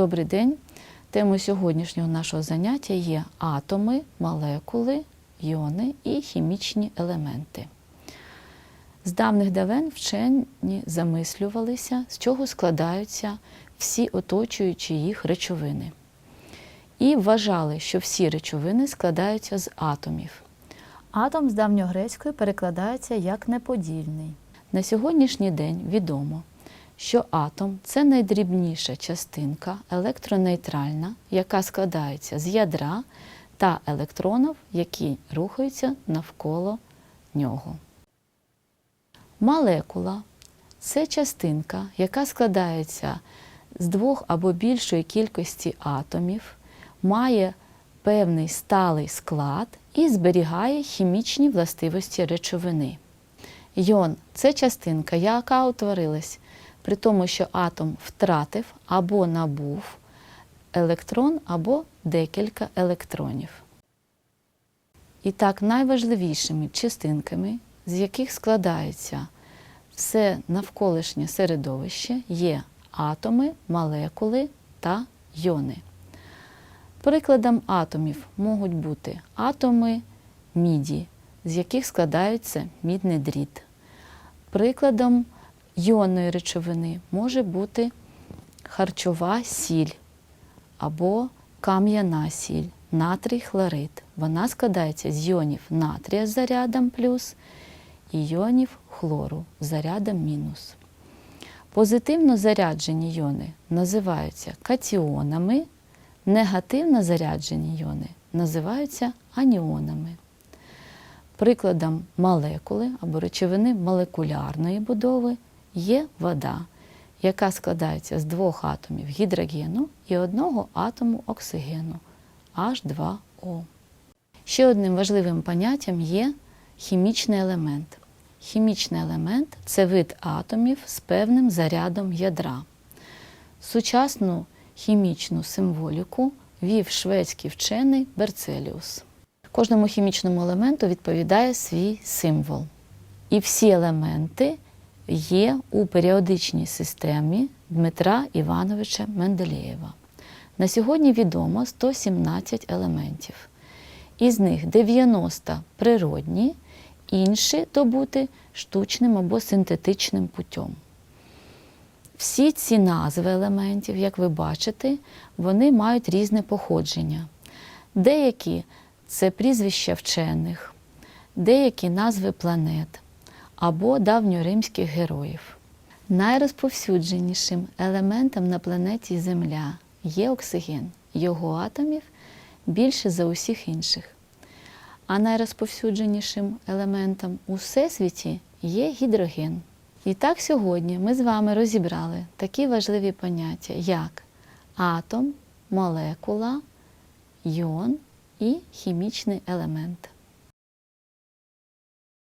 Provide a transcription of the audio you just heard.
Добрий день. Темою сьогоднішнього нашого заняття є атоми, молекули, іони і хімічні елементи. З давних давен вчені замислювалися, з чого складаються всі оточуючі їх речовини. І вважали, що всі речовини складаються з атомів. Атом з давньогрецької перекладається як неподільний. На сьогоднішній день відомо, що атом це найдрібніша частинка електронейтральна, яка складається з ядра та електронів, які рухаються навколо нього. Молекула це частинка, яка складається з двох або більшої кількості атомів, має певний сталий склад і зберігає хімічні властивості речовини. Йон це частинка, яка утворилась при тому, що атом втратив або набув електрон або декілька електронів. І так, найважливішими частинками, з яких складається все навколишнє середовище, є атоми, молекули та йони. Прикладом атомів можуть бути атоми міді, з яких складається мідний дріт. Прикладом йонної речовини може бути харчова сіль або кам'яна сіль, натрій хлорид. Вона складається з йонів натрія з зарядом плюс і йонів хлору з зарядом мінус. Позитивно заряджені йони називаються катіонами, негативно заряджені йони називаються аніонами. Прикладом молекули або речовини молекулярної будови є вода, яка складається з двох атомів гідрогену і одного атому оксигену H2O. Ще одним важливим поняттям є хімічний елемент. Хімічний елемент це вид атомів з певним зарядом ядра. Сучасну хімічну символіку вів шведський вчений Берцеліус. Кожному хімічному елементу відповідає свій символ. І всі елементи є у періодичній системі Дмитра Івановича Менделєєва. На сьогодні відомо 117 елементів. Із них 90 природні, інші добути штучним або синтетичним путем. Всі ці назви елементів, як ви бачите, вони мають різне походження. Деякі це прізвища вчених, деякі назви планет або давньоримських героїв. Найрозповсюдженішим елементом на планеті Земля є оксиген. Його атомів більше за усіх інших. А найрозповсюдженішим елементом у всесвіті є гідроген. І так сьогодні ми з вами розібрали такі важливі поняття, як атом, молекула, йон і хімічний елемент.